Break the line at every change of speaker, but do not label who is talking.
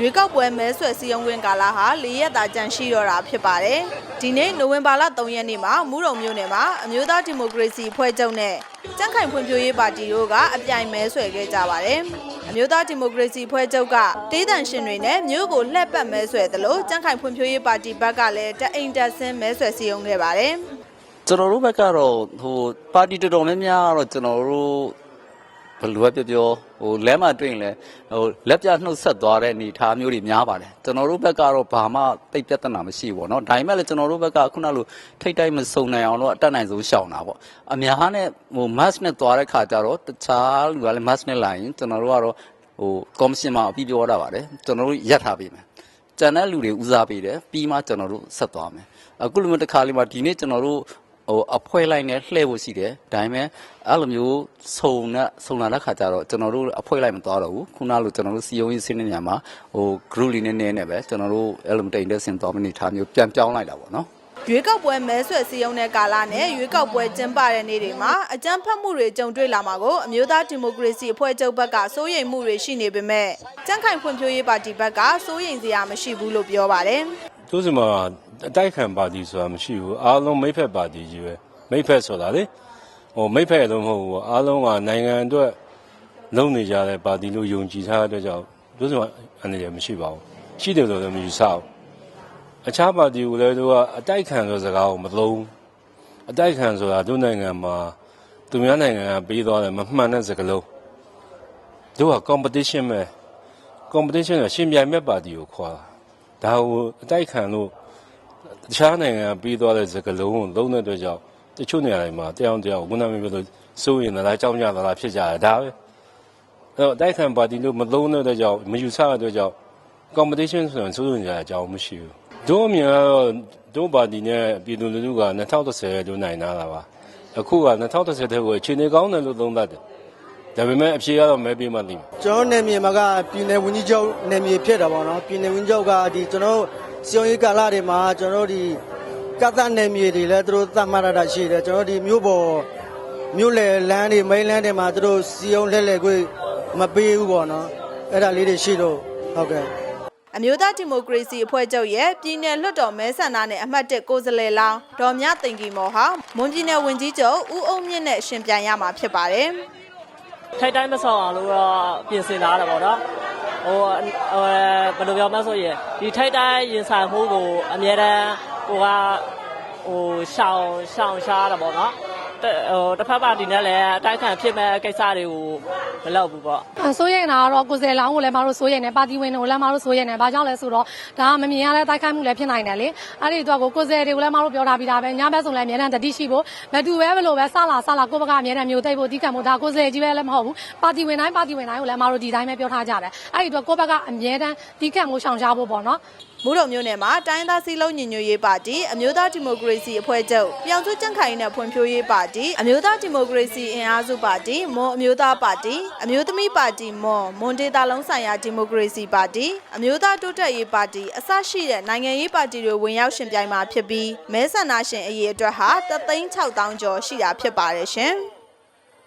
ရွေးကောက်ပွဲမဲဆွယ်စည်းရုံးခွင့်ကာလဟာ၄ရက်သာကြန့်ရှိတော့တာဖြစ်ပါတယ်။ဒီနေ့နိုဝင်ဘာလ3ရက်နေ့မှာမူးရုံမြို့နယ်မှာအမျိုးသားဒီမိုကရေစီအဖွဲ့ချုပ်နဲ့ကြန့်ခိုင်ဖွံ့ဖြိုးရေးပါတီတို့ကအပြိုင်မဲဆွယ်ခဲ့ကြပါတယ်။အမျိုးသားဒီမိုကရေစီအဖွဲ့ချုပ်ကတေးတန်ရှင်တွေနဲ့မြို့ကိုလှည့်ပတ်မဲဆွယ်သလိုကြန့်ခိုင်ဖွံ့ဖြိုးရေးပါတီဘက်ကလည်းတအိမ်တက်ဆင်းမဲဆွယ်စည်းရုံးခဲ့ပါတယ်။
ကျွန်တော်တို့ဘက်ကတော့ဟိုပါတီတော်တော်များများကတော့ကျွန်တော်တို့ ဘယ်လိုပဲပြောပြောဟိုလဲမှတွေ့ရင်လဲဟိုလက်ပြနှုတ်ဆက်သွားတဲ့အနေအထားမျိုးတွေများပါတယ်ကျွန်တော်တို့ဘက်ကတော့ဘာမှတိတ်ပြဿနာမရှိဘူးပေါ့နော်ဒါပေမဲ့လည်းကျွန်တော်တို့ဘက်ကခုနလိုထိတ်တိုက်မစုံနိုင်အောင်တော့အတက်နိုင်ဆုံးရှောင်တာပေါ့အများနဲ့ဟို mask နဲ့သွားတဲ့ခါကျတော့တခြားလူကလည်း mask နဲ့လာရင်ကျွန်တော်တို့ကတော့ဟို commission မှာအပြီးပြောတာပါတယ်ကျွန်တော်တို့ရက်ထားပေးမယ်ကျန်တဲ့လူတွေဦးစားပေးတယ်ပြီးမှကျွန်တော်တို့ဆက်သွားမယ်အခုလိုမျိုးတစ်ခါလေးမှာဒီနေ့ကျွန်တော်တို့ ဟိုအဖွဲလိုက်နဲ့လှည့်ဖို့ရှိတယ်ဒါပေမဲ့အဲ့လိုမျိုးစုံနဲ့စုံလာတဲ့ခါကျတော့ကျွန်တော်တို့အဖွဲလိုက်မသွားတော့ဘူးခုနလိုကျွန်တော်တို့စီယုံရေးစင်းနေညမှာဟို group လေးနဲ့နေနဲ့ပဲကျွန်တော်တို့အဲ့လိုမတိန်တဲ့စင်သွားမနေထားမျိုးပြန်ပြောင်းလိုက်တာပေါ့နော်
ရွေးကောက်ပွဲမဲဆွယ်စည်းရုံးတဲ့ကာလနဲ့ရွေးကောက်ပွဲကျင်းပတဲ့နေ့တွေမှာအကြမ်းဖက်မှုတွေကြုံတွေ့လာမှာကိုအမျိုးသားဒီမိုကရေစီအဖွဲ့ချုပ်ဘက်ကစိုးရိမ်မှုတွေရှိနေပေမဲ့ကြန့်ခိုင်ဖွံ့ဖြိုးရေးပါတီဘက်ကစိုးရိမ်စရာမရှိဘူးလို့ပြောပါတယ်
သူစမှာ အတိုက်ခံပါတီဆိုတာမရှိဘူးအားလုံးမိဖက်ပါတီကြီးပဲမိဖက်ဆိုတာလေဟိုမိဖက်လုံးမဟုတ်ဘူးအားလုံးကနိုင်ငံအတွက်လုံနေကြတဲ့ပါတီလို့ယုံကြည်ထားတဲ့အတွက်ကြောင့်သူစမှာအနေနဲ့မရှိပါဘူးရှိတယ်လို့လည်းမယူဆဘူးအခြားပါတီကလည်းသူကအတိုက်ခံဆိုစကားကိုမသုံးအတိုက်ခံဆိုတာသူနိုင်ငံမှာသူများနိုင်ငံကပေးသွားတယ်မမှန်တဲ့စကားလုံးသူက competition ပဲ competition ကရှင်ပြိုင်မဲ့ပါတီကိုခေါ်တာဒါကိုအတိုက်ခံလို့ တခြားနိုင်ငံကပြီးသွားတဲ့စကားလုံးကိုလုံးတဲ့အတွက်ကြောင့်တချို့နေရာတွေမှာတရားတရားကိုခုနကပြောလို့စိုးရင်လည်းကြောင်းကြတာလားဖြစ်ကြတယ်ဒါပဲအဲ့တော့အတိုက်ခံပါတီလို့မလုံးတဲ့အတွက်ကြောင့်မယူဆတဲ့အတွက်ကြောင့် competition ဆိုရင်စိုးရင်ကြအကြောင်းမရှိဘူးတို့အမြင်ကတော့တို့ပါတီနဲ့ပြည်သူလူထုက2010ရဲ့တို့နိုင်လာတာပါအခုက2010တဲ့ကိုအခြေအနေကောင်းတယ်လို့သုံးသပ်တယ်ဒါပေမဲ့အဖြေကတော့မဲပေးမှသိမယ်
ကျွန်တော်နယ်မြေမှာကပြည်နယ်ဝန်ကြီးချုပ်နယ်မြေဖြစ်တာပေါ့နော်ပြည်နယ်ဝန်ကြီးချုပ်ကဒီကျွန်တော် စီယုံရေးကာလတွေမှာကျွန်တော်ဒီကသနယ်မြေတွေလည်းသူတို့သတ်မှတ်ရတာရှိတယ်ကျွန်တော်ဒီမြို့ပေါ်မြို့လေလမ်းတွေမိန်းလမ်းတွေမှာသူတို့စီယုံလှည့်လည်ခွင့်မပေးဘူးပေါ့နော်အဲ့ဒါလေးတွေရှိလို့ဟုတ်ကဲ့
အမျိုးသားဒီမိုကရေစီအဖွဲ့ချုပ်ရဲ့ပြည်내လွှတ်တော်မဲဆန္ဒနယ်အမှတ်၁ကိုယ်စားလှယ်လောင်းဒေါ်မြသိင်ကီမော်ဟာမွန်ပြည်နယ်ဝန်ကြီးချုပ်ဦးအုံမြင့်နဲ့ရှင်ပြိုင်ရမှာဖြစ်ပါတယ်
ထိုက်တိုင်းမဆောင်အောင်လို့တော့ပြင်ဆင်လာတာပေါ့နော် ဟိုဟိုဘယ်လိုပြောမလဲဆိုရင်ဒီထိုက်တိုင်းရင်ဆိုင်မှုကိုအများတန်းဟိုကဟိုရှောင်ရှောင်ရှားတာပေါ့နော်တဟိုတစ်ဖက်ပါတီနဲ့လည်းအတိုက်ခံဖြစ်မဲ့ကိစ္စတွေကို မလုပ်ဘူးပေါ့
အစိုးရိမ်တာကတော့ကိုယ်စားလောင်းကိုလည်းမတို့စိုးရိမ်တယ်ပါတီဝင်တွေကိုလည်းမတို့စိုးရိမ်တယ်ဘာကြောင့်လဲဆိုတော့ဒါကမမြင်ရတဲ့တိုက်ခိုက်မှုလည်းဖြစ်နိုင်တယ်လေအဲ့ဒီတော့ကိုကိုယ်စားတွေကိုလည်းမတို့ပြောထားပြီးသားပဲညဘက်ဆိုလည်းအများတန်းတတိရှိဖို့မတူပဲဘလို့ပဲစလာစလာကိုယ့်ဘက်ကအများတန်းမျိုးသိဖို့အဓိကမို့ဒါကိုယ်စားကြီးပဲလည်းမဟုတ်ဘူးပါတီဝင်တိုင်းပါတီဝင်တိုင်းကိုလည်းမတို့ဒီတိုင်းပဲပြောထားကြတယ်အဲ့ဒီတော့ကိုယ့်ဘက်ကအများတန်းဒီကံမို့ရှောင်ရှားဖို့ပေါ့နော်
မူတော်မျိုးနယ်မှာတိုင်းသားစည်းလုံးညီညွတ်ရေးပါတီအမျိုးသားဒီမိုကရေစီအဖွဲ့ချုပ်ပြောင်စုကြန့်ခိုင်နဲ့ဖွံ့ဖြိုးရေးပါတီအမျိုးသားဒီမိုကရေစီအင်အားစုပါတီမွန်အမျိုးသားပါတီအမျိုးသမီးပါတီမွန်မွန်ဒေတာလုံးဆိုင်ရာဒီမိုကရေစီပါတီအမျိုးသားတိုးတက်ရေးပါတီအစရှိတဲ့နိုင်ငံရေးပါတီတွေဝင်ရောက်ရှင်ပြိုင်မှာဖြစ်ပြီးမဲဆန္ဒရှင်အရေးအတွက်ဟာ3,6000ကျော်ရှိတာဖြစ်ပါတယ်ရှင်။